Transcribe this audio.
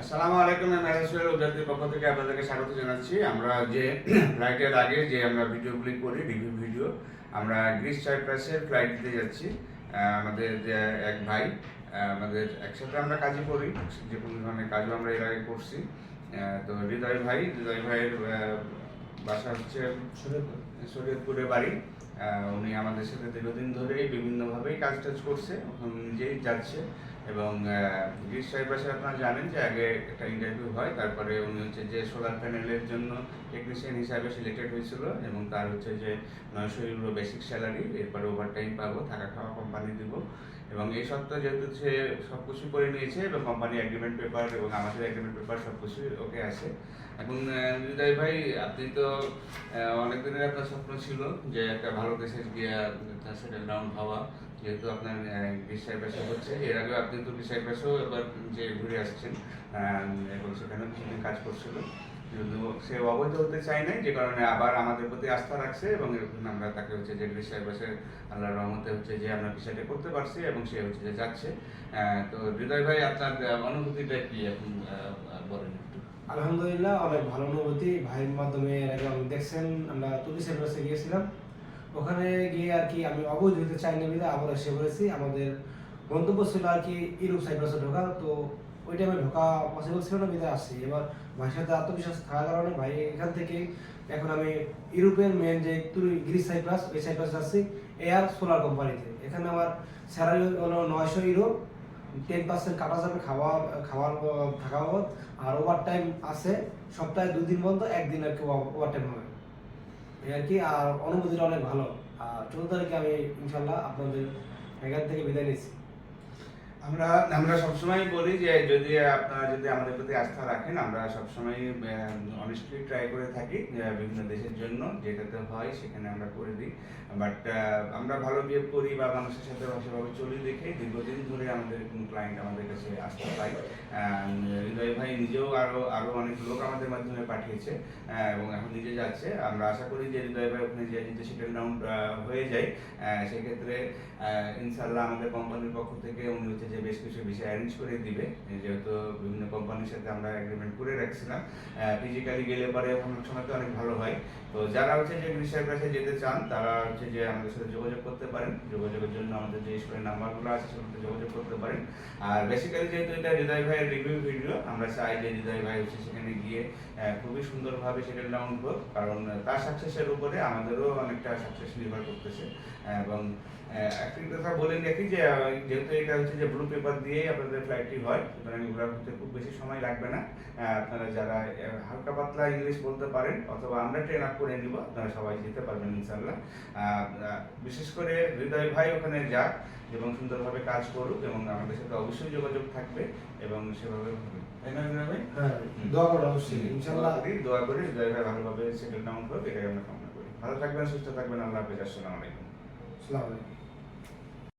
আসসালামু আলাইকুম আমি মেসাজের উদ্যোগের পক্ষ থেকে আপনাদেরকে স্বাগত জানাচ্ছি। আমরা যে ফ্লাইটের আগে যে আমরা ভিডিওগুলি করি রিভিউ ভিডিও আমরা গ্রিস সাইপ্রাসের ফ্লাইট দিতে যাচ্ছি। আমাদের যে এক ভাই আমাদের একসাথে আমরা কাজই করি যে কোনো ধরনের কাজও আমরা এর আগে করছি। তো হৃদয় ভাই হৃদয় ভাইয়ের বাসা হচ্ছে শরীয়তপুরে বাড়ি। উনি আমাদের সাথে দীর্ঘদিন ধরেই বিভিন্নভাবেই কাজ টাজ করছে নিজেই যাচ্ছে। এবং গ্রিস সাইপ্রাসে আপনারা জানেন যে আগে একটা ইন্টারভিউ হয়, তারপরে উনি হচ্ছে যে সোলার প্যানেলের জন্য টেকনিশিয়ান হিসাবে সিলেক্টেড হয়েছিল এবং তার হচ্ছে যে নয়শো ইউরো বেসিক স্যালারি এরপরে ওভার টাইম পাবো, থাকা খাওয়া কোম্পানি দিব। এবং এই সত্ত্বেও যেহেতু সে সব কিছু করে নিয়েছে এবং কোম্পানি এগ্রিমেন্ট পেপার এবং আমাদের এগ্রিমেন্ট পেপার সব কিছু ওকে আছে। এখন হৃদয় ভাই, আপনি তো অনেক দিনের আপনার স্বপ্ন ছিল যে একটা ভালো দেশে গিয়ে তার সেটেল ডাউন হওয়া, যেহেতু আপনার বিষয় পেশা হচ্ছে। এর আগে আপনি তো বিষয় পেশাও এবার যে ঘুরে আসছেন এবং সেখানেও কিছুদিন কাজ করছিল। কিন্তু সে অবৈধ হতে চায় নাই, যে কারণে আবার আমাদের প্রতি আস্থা রাখছে এবং আমরা তাকে হচ্ছে যে বিষয় পেশার আল্লাহর রহমতে হচ্ছে যে আমরা বিষয়টা করতে পারছি এবং সে হচ্ছে যে যাচ্ছে। তো হৃদয় ভাই, আপনার অনুভূতিটা কি এখন বলেন আলহামদুলিল্লাহ, অনেক ভালো অনুভূতি। ভাইয়ের মাধ্যমে এর দেখছেন, আমরা তুলি সাইপ্রাসে গিয়েছিলাম। ওখানে গিয়ে আর কি আমি অবৈধ হতে চাই না বিধে আবার এসে পড়েছি। আমাদের গন্তব্য ছিল আর কি ইউরোপ সাইপ্রাসে ঢোকা তো ওই টাইমে ঢোকা পসিবল ছিল না বিধে আসছি। এবার ভাইয়ের সাথে আত্মবিশ্বাস থাকার কারণে ভাই এখান থেকে এখন আমি ইউরোপের মেন যে তুলি গ্রিস সাইপ্রাস, ওই সাইপ্রাস আসছি এয়ার সোলার কোম্পানিতে। এখানে আমার স্যালারি হলো নয়শো ইউরো টেন পার্সেন্ট কাটা যাবে খাওয়া, খাওয়ার, থাকা বাবদ। আর ওভার টাইম আছে, সপ্তাহে দুই দিন বন্ধ একদিন আর কি ওভার টাইম হবে। এই আর কি, আর অনুভূতিটা অনেক ভালো। আর চৌদ্দ তারিখে আমি ইনশাল্লাহ আপনাদের এখান থেকে বিদায় নিচ্ছি। আমরা আমরা সবসময় বলি যে যদি আপনারা যদি আমাদের প্রতি আস্থা রাখেন, আমরা সবসময় অনেস্টলি ট্রাই করে থাকি বিভিন্ন দেশের জন্য, যেটাতে হয় সেখানে আমরা করে দিই। বাট আমরা ভালো বিহেভ করি বা মানুষের সাথে সেভাবে চলি দেখে দীর্ঘদিন ধরে আমাদের ক্লায়েন্ট আমাদের কাছে আস্থা পাই হৃদয় ভাই নিজেও আরও আরও অনেক লোক আমাদের মাধ্যমে পাঠিয়েছে এবং এখন নিজে যাচ্ছে। আমরা আশা করি যে হৃদয় ভাই ওখানে যে যদি সেটেল ডাউন হয়ে যায় সেক্ষেত্রে ইনশাল্লাহ আমাদের কোম্পানির পক্ষ থেকে উনি হচ্ছে যে বেশ কিছু বিষয় অ্যারেঞ্জ করে দিবে। যেহেতু বিভিন্ন কোম্পানির সাথে আমরা অ্যাগ্রিমেন্ট করে রাখছিলাম ফিজিক্যালি গেলে পরে অনেক সময় তো অনেক ভালো হয়। তো যারা হচ্ছে যে বিষয়ের কাছে যেতে চান, তারা হচ্ছে যে আমাদের সাথে যোগাযোগ করতে পারেন। যোগাযোগের জন্য আমাদের যে স্কুলের নাম্বারগুলো আছে, সেগুলোতে যোগাযোগ করতে পারেন। আর বেসিক্যালি যেহেতু এটা হৃদয় ভাইয়ের রিভিউ ভিডিও আমরা চাই যে হৃদয় ভাই হচ্ছে সেখানে গিয়ে খুবই সুন্দরভাবে সেটেল ডাউন হোক কারণ তার সাকসেসের উপরে আমাদেরও অনেকটা সাকসেস নির্ভর করতেছে। এবং একটি কথা বলেন দেখি যে যেহেতু এটা হচ্ছে যে ব্লু পেপার দিয়েই আপনাদের ফ্লাইটটি হয়, সুতরাং এগুলো করতে খুব বেশি সময় লাগবে না। আপনারা যারা হালকা পাতলা ইংলিশ বলতে পারেন, অথবা আমরা ট্রেন আপ করে নিব, আপনারা সবাই যেতে পারবেন ইনশাল্লাহ বিশেষ করে হৃদয় ভাই ওখানে যাক এবং সুন্দরভাবে কাজ করুক এবং আমাদের সাথে অবশ্যই যোগাযোগ থাকবে এবং সেভাবে হবে। ভাই হ্যাঁ দোয়া করো অবশ্যই ইনশাল্লাহ। দোয়া করি দোয়া করি হৃদয় ভাই ভালোভাবে সেটেল ডাউন হোক এটাই আমরা কামনা করি। ভালো থাকবেন সুস্থ থাকবেন আল্লাহ হাফেজ আসসালামু আলাইকুম। আসসালামু আলাইকুম।